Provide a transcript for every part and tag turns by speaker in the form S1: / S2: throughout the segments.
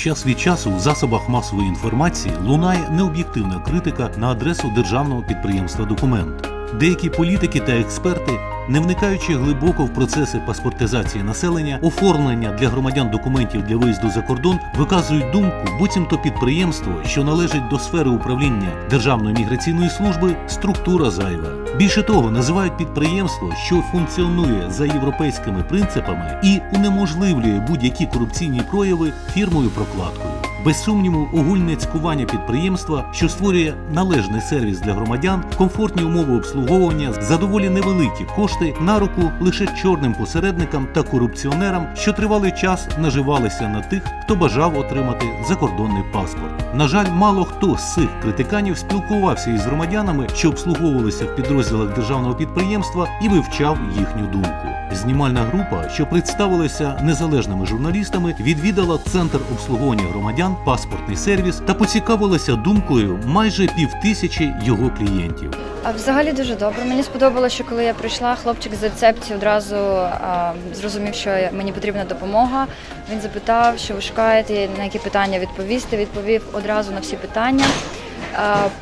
S1: Час від часу в засобах масової інформації лунає необ'єктивна критика на адресу державного підприємства Документ. Деякі політики та експерти, не вникаючи глибоко в процеси паспортизації населення, оформлення для громадян документів для виїзду за кордон, виказують думку, буцімто підприємство, що належить до сфери управління Державної міграційної служби, структура зайва. Більше того, називають підприємство, що функціонує за європейськими принципами і унеможливлює будь-які корупційні прояви фірмою прокладкою. Без сумніву, огульне цькування підприємства, що створює належний сервіс для громадян, комфортні умови обслуговування за доволі невеликі кошти на руку лише чорним посередникам та корупціонерам, що тривалий час наживалися на тих, хто бажав отримати закордонний паспорт. На жаль, мало хто з цих критиканів спілкувався із громадянами, що обслуговувалися в підрозділах державного підприємства, і вивчав їхню думку. Знімальна група, що представилася незалежними журналістами, відвідала центр обслуговування громадян, паспортний сервіс та поцікавилася думкою майже півтисячі його клієнтів.
S2: А взагалі дуже добре. Мені сподобалося, що коли я прийшла, хлопчик з рецепції одразу а, зрозумів, що мені потрібна допомога. Він запитав, що ви шукаєте, на які питання відповісти. Відповів одразу на всі питання.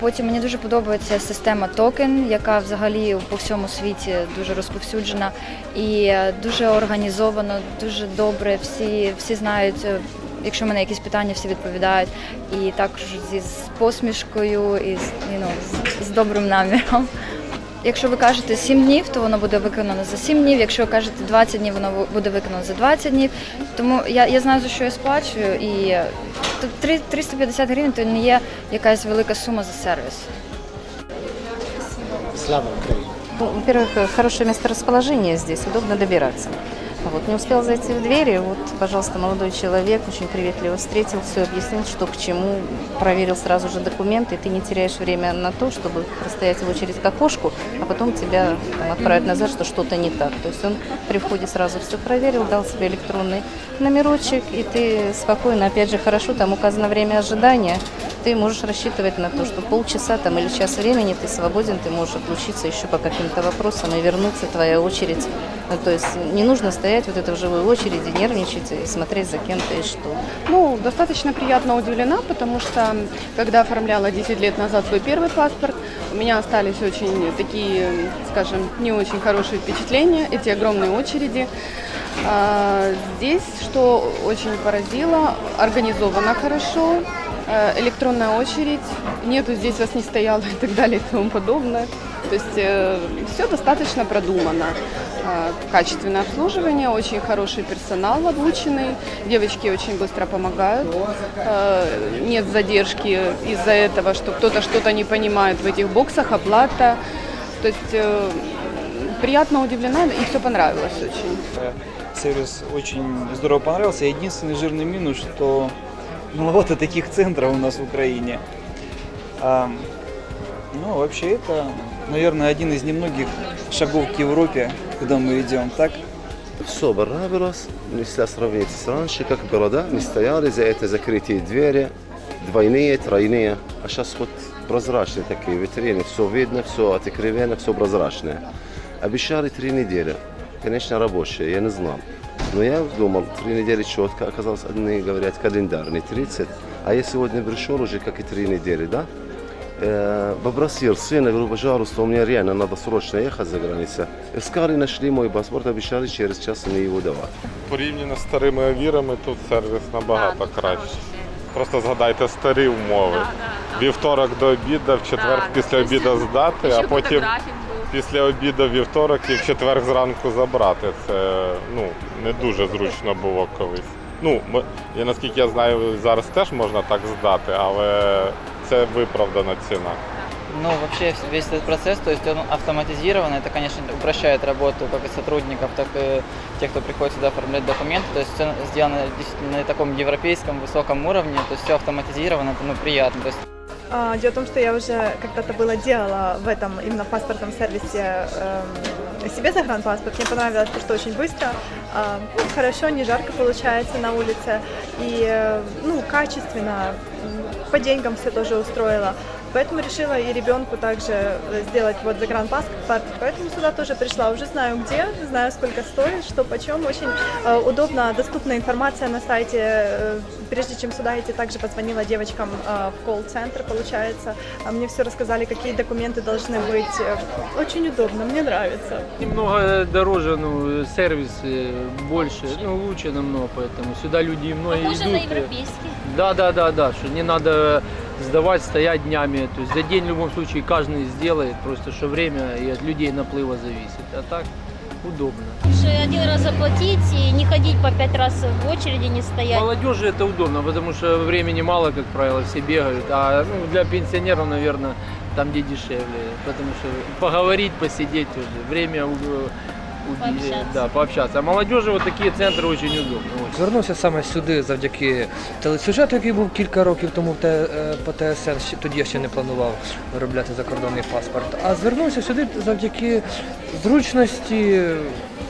S2: Потім мені дуже подобається система токен, яка взагалі по всьому світі дуже розповсюджена і дуже організовано, дуже добре. Всі, всі знають. е, Якщо в мене якісь питання, всі відповідають. І також зі з посмішкою і з, know, з, з добрим наміром. Якщо ви кажете 7 днів, то воно буде виконано за 7 днів. Якщо ви кажете 20 днів, воно буде виконано за 20 днів. Тому я, я знаю, за що я сплачую, і 350 гривень то не є якась велика сума за сервіс.
S3: Слава Украине!
S4: Ну, Во-первых, хорошее месторасположение здесь, удобно добираться. Вот, не успел зайти в двери, вот, пожалуйста, молодой человек очень приветливо встретил, все объяснил, что к чему, проверил сразу же документы, и ты не теряешь время на то, чтобы простоять в очередь к окошку, а потом тебя там, отправят назад, что что-то не так. То есть он при входе сразу все проверил, дал себе электронный номерочек, и ты спокойно, опять же, хорошо, там указано время ожидания, ты можешь рассчитывать на то, что полчаса там, или час времени ты свободен, ты можешь отлучиться еще по каким-то вопросам и вернуться, твоя очередь. Ну, то есть не нужно стоять вот это в живой очереди, нервничать и смотреть за кем-то и что.
S5: Ну, достаточно приятно удивлена, потому что когда оформляла 10 лет назад свой первый паспорт, у меня остались очень такие, скажем, не очень хорошие впечатления, эти огромные очереди. А, Здесь, что очень поразило, организовано хорошо, э, электронная очередь, нету здесь вас не стояло и так далее и тому подобное. То есть все достаточно продумано. А, Качественное обслуживание, очень хороший персонал обученный, девочки очень быстро помогают, А, нет задержки из-за этого, что кто-то что-то не понимает в этих боксах, оплата. То есть э, приятно удивлена и все понравилось очень.
S6: Сервис очень здорово понравился. Единственный жирный минус, что маловато таких центров у нас в Украине. А, ну, вообще это, наверное, один из немногих шагов к Европе, куда мы идем, так?
S7: Все понравилось, если сравнить с раньше, как было, да, мы стояли за это закрытые двери, двойные, тройные, а сейчас вот прозрачные такие витрины, все видно, все отекривено, все прозрачное. Обещали три недели, конечно, рабочие, я не знал. Но я думал, три недели четко, оказалось, одни говорят календарный, 30, а я сегодня пришел уже, как и три недели, да, попросил сына, говорю, пожалуйста, у меня реально надо срочно ехать за границу. Искали, нашли мой паспорт, обещали через час мне его давать.
S8: Порівняно з старими авірами тут сервіс набагато кращий. Просто згадайте старі умови. Вівторок до обіду, в четвер після обіду здати, а потім після обіду вівторок і в четвер зранку забрати. Це ну, не дуже зручно було колись. Ну, ми, я наскільки я знаю, зараз теж можна так здати, але це виправдана ціна.
S9: Ну, вообще вс- весь этот процесс, то есть он автоматизирован, это, конечно, упрощает работу как и сотрудников, так и тех, кто приходит сюда оформлять документы. То есть все сделано действительно на таком европейском высоком уровне, то есть все автоматизировано, это ну, приятно. То есть
S10: А, Дело в том, что я уже когда-то было делала в этом именно в паспортном сервисе эм, себе загранпаспорт. Мне понравилось, потому что очень быстро, а, ну, хорошо, не жарко получается на улице и э, ну, качественно, м, по деньгам все тоже устроило. Поэтому решила и ребенку также э, сделать вот загранпаспорт. Поэтому сюда тоже пришла. Уже знаю где, знаю сколько стоит, что почем. Очень э, удобно, доступна информация на сайте. Э, Прежде чем сюда идти, также позвонила девочкам э, в колл-центр, получается. А Мне все рассказали, какие документы должны быть. Э, Очень удобно, мне нравится.
S3: Немного дороже, ну, сервис больше, ну, лучше намного, поэтому сюда люди многие
S11: Похоже
S3: идут.
S11: на европейский.
S3: Да, да, да, да, что не надо сдавать, стоять днями. То есть за день в любом случае каждый сделает, просто что время и от людей наплыва зависит. А так удобно.
S11: Уже один раз заплатить и не ходить по пять раз в очереди, не стоять.
S3: Молодежи это удобно, потому что времени мало, как правило, все бегают. А ну, для пенсионеров, наверное, там где дешевле. Потому что поговорить, посидеть уже, время у- у-
S11: Пообщаться.
S3: да, пообщаться. А молодежи вот такие центры очень удобны.
S12: Звернувся саме сюди завдяки телесюжету, який був кілька років тому в Т- е, по ТСН. Ще- Тоді я ще не планував виробляти закордонний паспорт. А звернувся сюди завдяки зручності,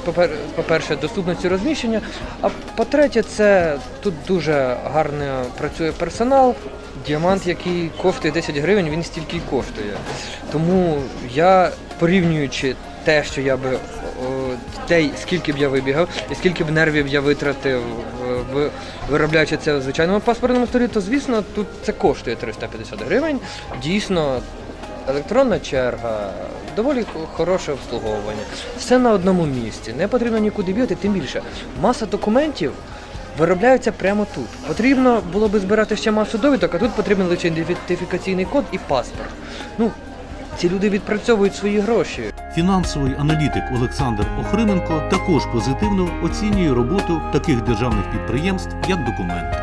S12: попер- по-перше, доступності розміщення. А по-третє, це тут дуже гарно працює персонал. Діамант, який коштує 10 гривень, він стільки й коштує. Тому я порівнюючи те, що я би те, скільки б я вибігав, і скільки б нервів я витратив, е, виробляючи це в звичайному паспортному столі, то звісно тут це коштує 350 гривень. Дійсно, електронна черга, доволі хороше обслуговування. Все на одному місці. Не потрібно нікуди бігати, тим більше. Маса документів виробляються прямо тут. Потрібно було би збирати ще масу довідок, а тут потрібен лише ідентифікаційний код і паспорт. Ну, ці люди відпрацьовують свої гроші.
S1: Фінансовий аналітик Олександр Охрименко також позитивно оцінює роботу таких державних підприємств як документ.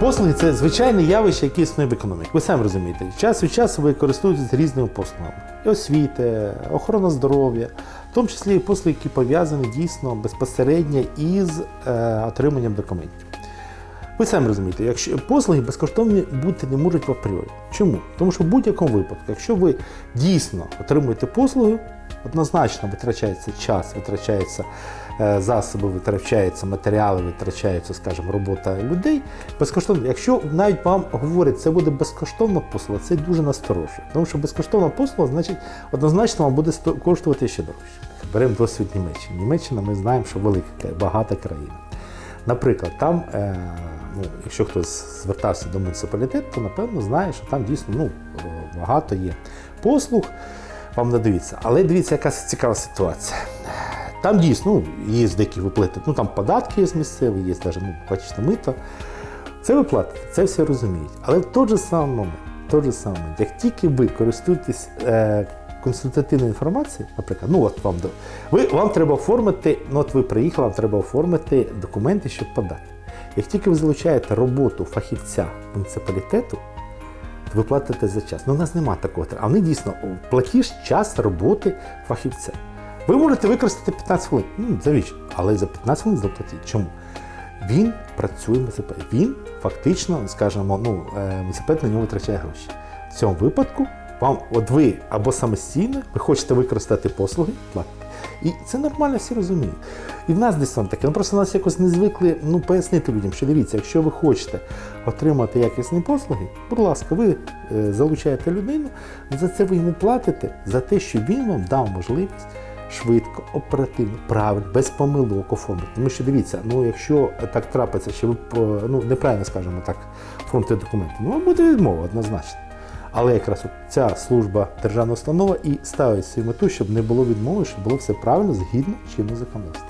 S13: Послуги це звичайне явище, яке існує в економіці. Ви самі розумієте, час від часу ви користуєтесь різними послугами. І освіти, охорона здоров'я, в тому числі і послуги, які пов'язані дійсно безпосередньо із е, отриманням документів. Ви самі розумієте, якщо послуги безкоштовні бути не можуть в апріорі. Чому? Тому що в будь-якому випадку, якщо ви дійсно отримуєте послуги, однозначно витрачається час, витрачаються е, засоби, витрачаються матеріали, витрачається, скажімо, робота людей. Безкоштовно, якщо навіть вам говорять, це буде безкоштовна послуга, це дуже насторожує. Тому що безкоштовна послуга, значить, однозначно вам буде коштувати ще дорожче. Беремо досвід Німеччини. Німеччина, ми знаємо, що велика, багата країна. Наприклад, там, е, ну, якщо хтось звертався до муніципалітету, то напевно знає, що там дійсно ну, багато є послуг, вам надаються. Але дивіться, яка цікава ситуація. Там дійсно ну, є деякі виплати, ну там податки є місцеві, є навіть, ну, бачите, мито. Це ви платите, це всі розуміють. Але в той же самий момент, той же самий момент, як тільки ви користуєтесь е, консультативною інформацією, наприклад, ну от вам ви, вам треба оформити, ну от ви приїхали, вам треба оформити документи, щоб подати. Як тільки ви залучаєте роботу фахівця муніципалітету, то ви платите за час. Ну, у нас немає такого. А вони дійсно платіж час роботи фахівця. Ви можете використати 15 хвилин. Ну, завіщо? Але за 15 хвилин заплатіть. Чому? Він працює МСП. Він фактично, скажімо, ну, е, МСП на нього витрачає гроші. В цьому випадку вам, от ви або самостійно, ви хочете використати послуги, платите. І це нормально, всі розуміють. І в нас десь там таке. Ну просто нас якось не звикли ну, пояснити людям, що дивіться, якщо ви хочете отримати якісні послуги, будь ласка, ви е, залучаєте людину, за це ви йому платите за те, що він вам дав можливість швидко, оперативно, правильно, без помилок оформити. Тому що дивіться, ну якщо так трапиться, що ви ну, неправильно скажімо так, оформите документи, ну буде відмова однозначно. Але якраз ця служба державна установа і ставить свою мету, щоб не було відмови, щоб було все правильно згідно чинного законодавства.